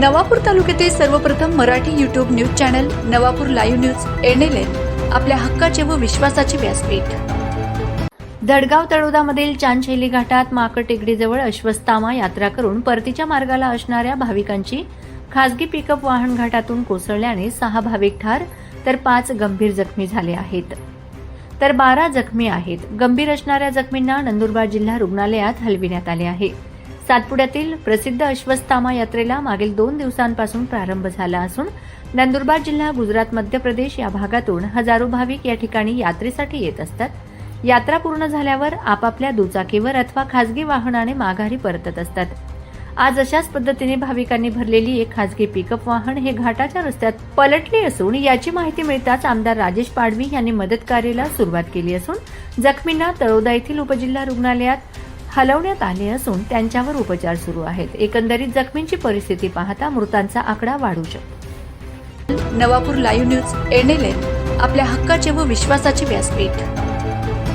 नवापूर तालुक्यातील सर्वप्रथम Marathi YouTube news channel Navapur live news NLN आपल्या हक्काचे व विश्वासाचे व्यासपीठ. धडगाव तळोदामधील चांदशैली घाटात माकड टेकडीजवळ अश्वस्तामा यात्रा करून परतीच्या मार्गाला असणाऱ्या भाविकांची खासगी पिकअप वाहन घाटातून कोसळल्याने सहा भाविक ठार तर पाच गंभीर जखमी झाले आहेत. तर बारा जखमी आहेत. गंभीर असणाऱ्या जखमींना नंदुरबार जिल्हा रुग्णालयात हलविण्यात आले आहे. सातपुड्यातील प्रसिद्ध अश्वस्थामा यात्रेला मागील दोन दिवसांपासून प्रारंभ झाला असून नंदुरबार जिल्हा गुजरात मध्य प्रदेश या भागातून हजारो भाविक या ठिकाणी यात्रेसाठी येत असतात. यात्रा पूर्ण झाल्यावर आपापल्या दुचाकीवर अथवा खासगी वाहनाने माघारी परतत असतात. आज अशाच पद्धतीने भाविकांनी भरलेली एक खासगी पिकअप वाहन हे घाटाच्या रस्त्यात पलटले असून याची माहिती मिळताच आमदार राजेश पाडवी यांनी मदत कार्याला सुरुवात केली असून जखमींना तळोदा येथील उपजिल्हा रुग्णालयात हलवण्यात आले असून त्यांच्यावर उपचार सुरू आहेत. एकंदरीत जखमींची परिस्थिती पाहता मृतांचा आकडा वाढू शकतो. नवापूर लाईव्ह न्यूज एनएलएन आपल्या हक्काचे व विश्वासाचे व्यासपीठ.